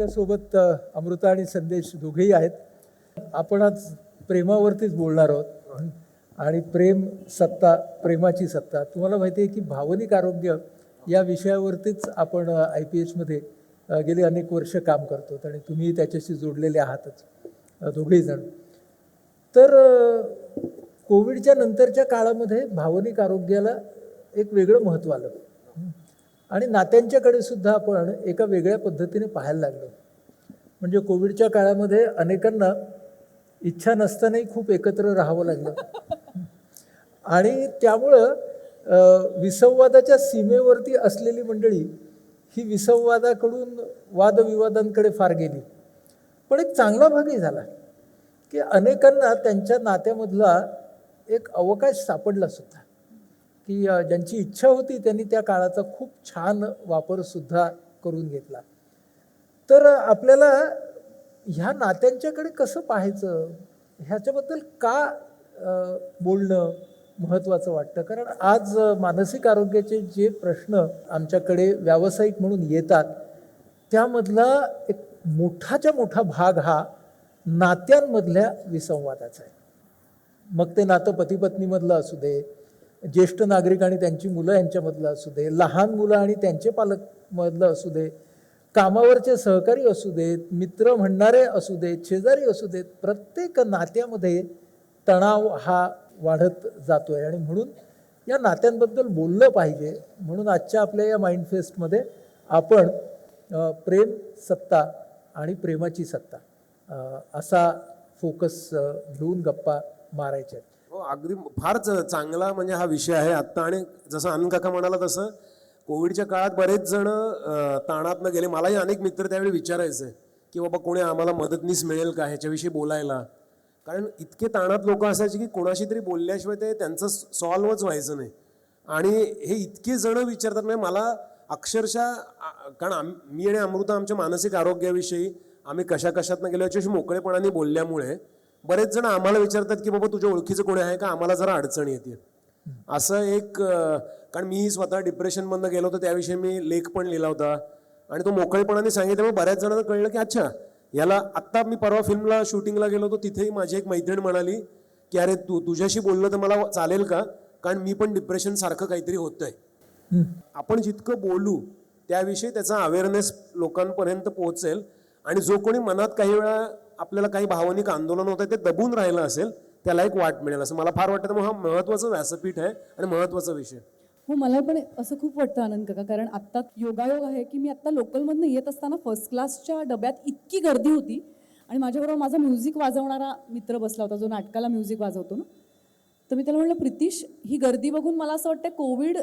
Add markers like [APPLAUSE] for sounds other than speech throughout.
आपल्यासोबत अमृता आणि संदेश दोघेही आहेत. आपण आज प्रेमावरतीच बोलणार आहोत. आणि प्रेम सत्ता प्रेमाची सत्ता. तुम्हाला माहिती आहे की भावनिक आरोग्य या विषयावरतीच आपण आय पी एचमध्ये गेली अनेक वर्ष काम करतो. आणि तुम्ही त्याच्याशी जोडलेले आहातच दोघेही जण. तर कोविडच्या नंतरच्या काळामध्ये भावनिक आरोग्याला एक वेगळं महत्त्व आलं. आणि नात्यांच्याकडे सुद्धा आपण एका वेगळ्या पद्धतीने पाहायला लागलो. म्हणजे कोविडच्या काळामध्ये अनेकांना इच्छा नसतानाही खूप एकत्र राहावं लागलं. आणि त्यामुळं विसंवादाच्या सीमेवरती असलेली मंडळी ही विसंवादाकडून वादविवादांकडे फार गेली. पण एक चांगला भागही झाला की अनेकांना त्यांच्या नात्यामधला एक अवकाश सापडला सुद्धा. की ज्यांची इच्छा होती त्यांनी त्या काळाचा खूप छान वापरसुद्धा करून घेतला. तर आपल्याला ह्या नात्यांच्याकडे कसं पाहायचं? ह्याच्याबद्दल का बोलणं महत्त्वाचं वाटतं? कारण आज मानसिक आरोग्याचे जे प्रश्न आमच्याकडे व्यावसायिक म्हणून येतात त्यामधला एक मोठाच्या मोठा भाग हा नात्यांमधल्या विसंवादाचा आहे. मग ते नातं पतीपत्नीमधलं असू दे ज्येष्ठ नागरिक आणि त्यांची मुलं यांच्यामधलं असू दे लहान मुलं आणि त्यांचे पालक मधलं असू दे कामावरचे सहकारी असू देत मित्र म्हणणारे असू देत शेजारी असू देत प्रत्येक नात्यामध्ये तणाव हा वाढत जातोय. आणि म्हणून या नात्यांबद्दल बोललं पाहिजे. म्हणून आजच्या आपल्या या माइंडफेस्टमध्ये आपण प्रेम सत्ता आणि प्रेमाची सत्ता असा फोकस घेऊन गप्पा मारायच्या आहेत. अगदी फारच चांगला म्हणजे हा विषय आहे. आत्ता आणि जसं आनंद काका म्हणाला तसं कोविडच्या काळात बरेच जण ताणातनं गेले. मलाही अनेक मित्र त्यावेळी विचारायचे की बाबा कोणी आम्हाला मदतनीस मिळेल का ह्याच्याविषयी बोलायला? कारण इतके ताणात लोक असायचे की कोणाशी तरी बोलल्याशिवाय ते त्यांचं सॉल्वच व्हायचं नाही. आणि हे इतके जण विचारतात म्हणजे मला अक्षरशः कारण आम- मी आणि अमृता आमच्या मानसिक आरोग्याविषयी आम्ही कशा कशातनं गेलो याच्याशी मोकळेपणाने बोलल्यामुळे बरेच जण आम्हाला विचारतात की बाबा तुझ्या ओळखीचं कोणी आहे का? आम्हाला जरा अडचण येते. असं एक कारण मी स्वतः डिप्रेशनमधनं गेलो होतो त्याविषयी मी लेख पण लिहिला होता. आणि तो मोकळेपणाने सांगितल्यामुळे बऱ्याच जणांना कळलं की अच्छा याला आत्ता मी परवा फिल्मला शूटिंगला गेलो होतो तिथेही माझी एक मैत्रीण म्हणाली की अरे तू तुझ्याशी बोललं तर मला चालेल का? कारण मी पण डिप्रेशन सारखं काहीतरी होतंय. आपण जितकं बोलू त्याविषयी त्याचा अवेअरनेस लोकांपर्यंत पोहोचेल. आणि जो कोणी मनात काही वेळा आपल्याला काही भावनिक आंदोलन होतं ते दबून राहिलं असेल त्याला एक वाट मिळेल. असं मला फार वाटतं. मग हा महत्वाचं व्यासपीठ आहे आणि महत्त्वाचा विषय. हो मला पण असं खूप वाटतं आनंद काका कारण आत्ता योगायोग आहे की मी आत्ता लोकलमधनं येत असताना फर्स्ट क्लासच्या डब्यात इतकी गर्दी होती आणि माझ्याबरोबर माझा म्युझिक वाजवणारा मित्र बसला होता जो नाटकाला म्युझिक वाजवतो ना. तर मी त्याला म्हणलं प्रितीश ही गर्दी बघून मला असं वाटतं कोविड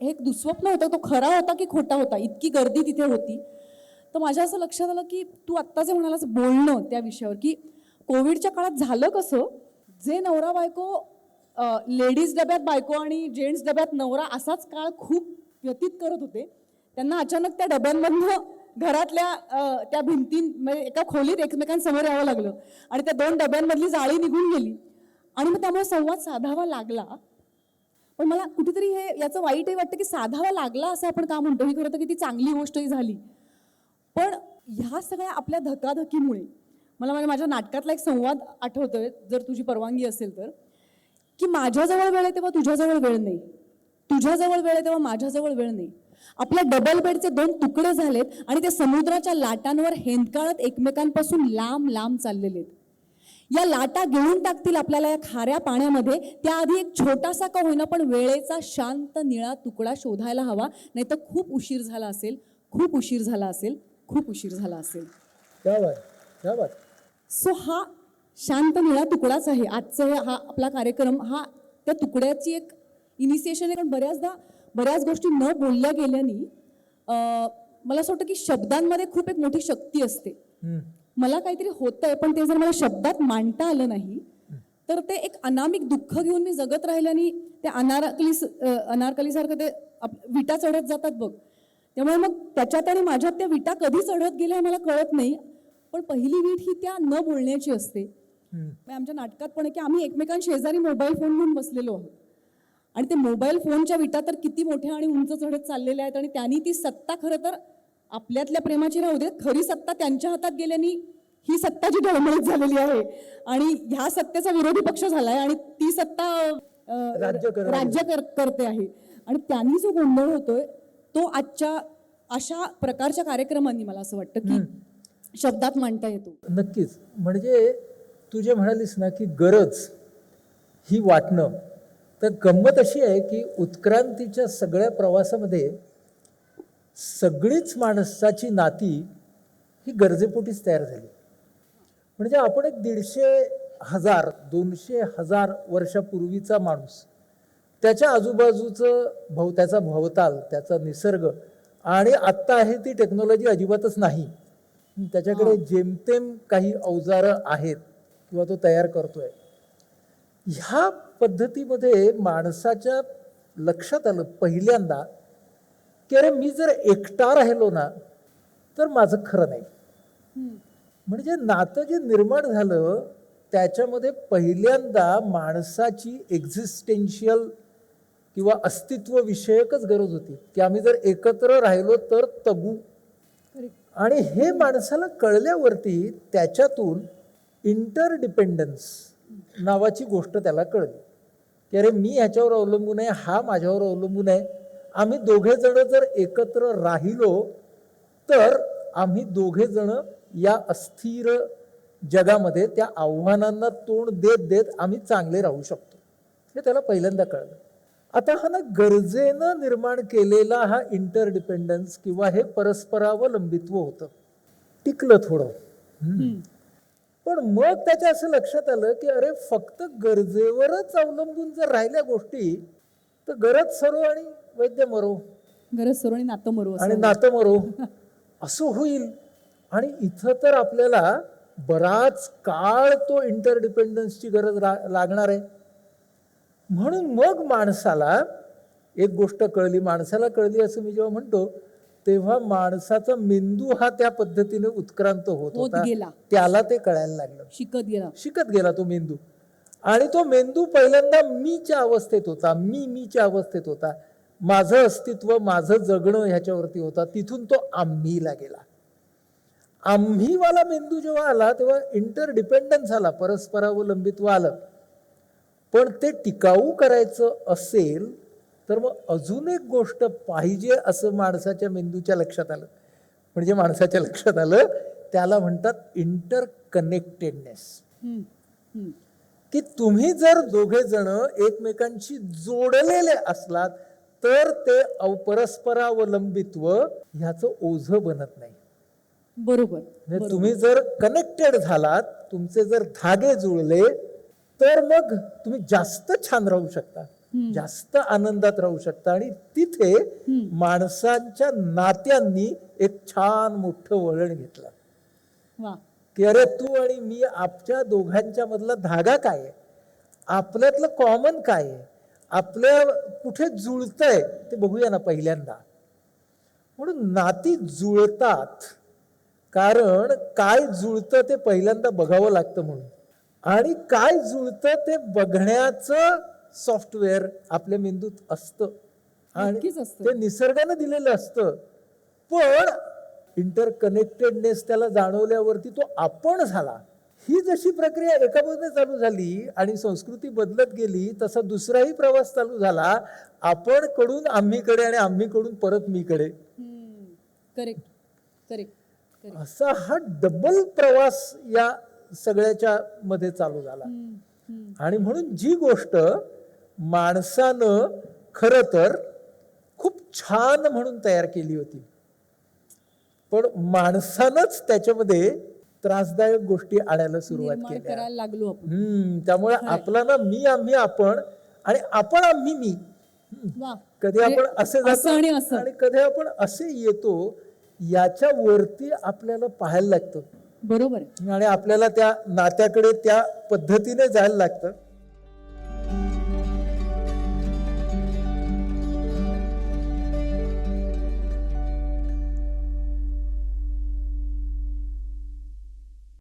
हे एक दुःस्वप्न होतं. तो खरा होता की खोटा होता? इतकी गर्दी तिथे होती. तर माझ्या असं लक्षात आलं की तू आत्ता जे म्हणालास बोलणं त्या विषयावर की कोविडच्या काळात झालं कसं जे नवरा बायको लेडीज डब्यात बायको आणि जेंट्स डब्यात नवरा असाच काळ खूप व्यतीत करत होते त्यांना अचानक त्या डब्यांमधनं घरातल्या त्या भिंती म्हणजे एका खोलीत एकमेकांसमोर यावं लागलं आणि त्या दोन डब्यांमधली जाळी निघून गेली. आणि मग त्यामुळे संवाद साधावा लागला. पण मला कुठेतरी हे याचं वाईटही वाटतं की साधावा लागला असं आपण का म्हणतो? ही खरं तर किती चांगली गोष्टही झाली. पण ह्या सगळ्या आपल्या धकाधकीमुळे मला म्हणजे माझ्या नाटकातला एक संवाद आठवतोय जर तुझी परवानगी असेल तर की माझ्याजवळ वेळ आहे तेव्हा तुझ्याजवळ वेळ नाही. तुझ्याजवळ वेळ आहे तेव्हा माझ्याजवळ वेळ नाही. आपल्या डबल बेडचे दोन तुकडे झालेत आणि ते समुद्राच्या लाटांवर हेंदकाळत एकमेकांपासून लांब लांब चाललेले आहेत. या लाटा घेऊन टाकतील आपल्याला या खाऱ्या पाण्यामध्ये त्याआधी एक छोटासा का होईना पण वेळेचा शांत निळा तुकडा शोधायला हवा नाही तर खूप उशीर झाला असेल खूप उशीर झाला असेल. खूप उशीर झाला असेल. क्या बात क्या बात. सो हा शांत निळा तुकडाच आहे. आजचा हे हा आपला कार्यक्रम हा त्या तुकड्याची एक इनिशिएशन आहे. कारण बऱ्याचदा बऱ्याच गोष्टी न बोलल्या गेल्याने मला असं वाटतं की शब्दांमध्ये खूप एक मोठी शक्ती असते. मला काहीतरी होतंय पण ते जर मला शब्दात मांडता आलं नाही तर ते एक अनामिक दुःख घेऊन मी जगत राहिल्याने ते अनारकली अनारकलीसारखं ते विटा चढत जातात बघ. त्यामुळे मग त्याच्यात आणि माझ्यात त्या विटा कधी चढत गेल्या हे मला कळत नाही. पण पहिली वीट ही त्या न बोलण्याची असते. म्हणजे आमच्या नाटकात पण आहे की आम्ही एकमेकांशेजारी मोबाईल फोन घेऊन बसलेलो आहोत. आणि ते मोबाईल फोनच्या विटा तर किती मोठ्या आणि उंच चढत चाललेल्या आहेत आणि त्यांनी ती सत्ता खरं तर आपल्यातल्या प्रेमाची राहू दे खरी सत्ता त्यांच्या हातात गेल्याने ही सत्ताची ढळमळीत झालेली आहे. आणि ह्या सत्तेचा विरोधी पक्ष झालाय आणि ती सत्ता राज्य करणारी. राज्य कर- करते आहे. आणि त्यांनी जो गोंधळ होतोय तो आजच्या अशा प्रकारच्या कार्यक्रमांनी मला असं वाटतं की शब्दात मांडता येतो. नक्कीच. म्हणजे तू जे म्हणालीस ना की गरज ही वाटणं तर गंमत अशी आहे की उत्क्रांतीच्या सगळ्या प्रवासामध्ये सगळीच माणसाची नाती ही गरजेपोटीच तयार झाली. म्हणजे आपण एक दीडशे हजार दोनशे हजार वर्षापूर्वीचा माणूस त्याच्या आजूबाजूचं भव त्याचा भवताल त्याचा निसर्ग आणि आत्ता आहे ती टेक्नॉलॉजी अजिबातच नाही. त्याच्याकडे जेमतेम काही अवजारं आहेत किंवा तो तयार करतोय. ह्या पद्धतीमध्ये माणसाच्या लक्षात आलं पहिल्यांदा की अरे मी जर एकटा राहिलो ना तर माझं खरं नाही. म्हणजे नातं जे निर्माण झालं त्याच्यामध्ये पहिल्यांदा माणसाची एक्झिस्टेन्शियल किंवा अस्तित्व विषयकच गरज होती. की आम्ही जर एकत्र राहिलो तर तगू. आणि हे माणसाला कळल्यावरती त्याच्यातून इंटरडिपेंडन्स नावाची गोष्ट त्याला कळली. की अरे मी ह्याच्यावर अवलंबून आहे हा माझ्यावर अवलंबून आहे. आम्ही दोघे जण जर एकत्र राहिलो तर आम्ही दोघे जण या अस्थिर जगामध्ये त्या आव्हानांना तोंड देत देत आम्ही चांगले राहू शकतो. हे त्याला पहिल्यांदा कळलं. आता हा ना गरजेनं निर्माण केलेला हा इंटरडिपेंडन्स किंवा हे परस्परावलंबित्व होतं. टिकलं थोडं. पण मग त्याच्या असं लक्षात आलं की अरे फक्त गरजेवरच अवलंबून जर राहिल्या गोष्टी तर गरज सरो आणि वैद्य मरो. गरज सरो आणि नातं मरो आणि नातं मरो. [LAUGHS] असं होईल. आणि इथं तर आपल्याला बराच काळ तो इंटरडिपेंडन्सची गरज लागणार आहे. म्हणून मग माणसाला एक गोष्ट कळली. माणसाला कळली असं मी जेव्हा म्हणतो तेव्हा माणसाचा मेंदू हा त्या पद्धतीने उत्क्रांत होत होत गेला. त्याला ते कळायला लागलं. शिकत गेला. शिकत गेला तो मेंदू. आणि तो मेंदू पहिल्यांदा मीच्या अवस्थेत होता. मी मीच्या अवस्थेत होता. माझं अस्तित्व माझं जगणं ह्याच्यावरती होता. तिथून तो आम्हीला गेला. आम्हीवाला मेंदू जेव्हा आला तेव्हा इंटरडिपेंडन्स आला. परस्परावलंबित्व आलं. पण ते टिकाऊ करायचं असेल तर मग अजून एक गोष्ट पाहिजे असं माणसाच्या मेंदूच्या लक्षात आलं. म्हणजे माणसाच्या लक्षात आलं त्याला म्हणतात इंटर कनेक्टेडनेस. की तुम्ही जर दोघे जण एकमेकांशी जोडलेले असलात तर ते परस्परावलंबित्व ह्याचं ओझं बनत नाही. बरोबर म्हणजे तुम्ही जर कनेक्टेड झालात तुमचे जर धागे जुळले तर मग तुम्ही जास्त छान राहू शकता. जास्त आनंदात राहू शकता. आणि तिथे माणसांच्या नात्यांनी एक छान मोठं वळण घेतलं. की अरे तू आणि मी आपल्या दोघांच्या मधला धागा काय आहे? आपल्यातलं कॉमन काय आहे? आपल्या कुठे जुळतंय ते बघूया ना पहिल्यांदा. म्हणून नाती जुळतात. कारण काय जुळतं ते पहिल्यांदा बघावं लागतं म्हणून. आणि काय जुळतं ते बघण्याचं सॉफ्टवेअर आपल्या मेंदूत असतं. आणि. ते निसर्गानं दिलेलं असतं. पण इंटरकनेक्टेडनेस त्याला जाणवल्यावरती तो आपण झाला. ही जशी प्रक्रिया एका बाजूने चालू झाली आणि संस्कृती बदलत गेली तसा दुसराही प्रवास चालू झाला. आपण कडून आम्हीकडे आणि आम्हीकडून परत मीकडे. करेक्ट करेक्ट असा हा डबल प्रवास या सगळ्याच्या मध्ये चालू झाला. आणि म्हणून जी गोष्ट माणसानं खर तर खूप छान म्हणून तयार केली होती. पण माणसानंच त्याच्यामध्ये त्रासदायक गोष्टी आणायला सुरुवात करायला लागलो आपण. हम्म त्यामुळे आपला ना मी आम्ही आपण आणि आपण आम्ही मी. कधी आपण असे म्हणजे असं आणि जातो असं. आणि कधी आपण असे येतो याच्या वरती आपल्याला पाहायला लागतं. बरोबर आहे. आणि आपल्याला त्या नात्याकडे त्या पद्धतीने जायला लागतं.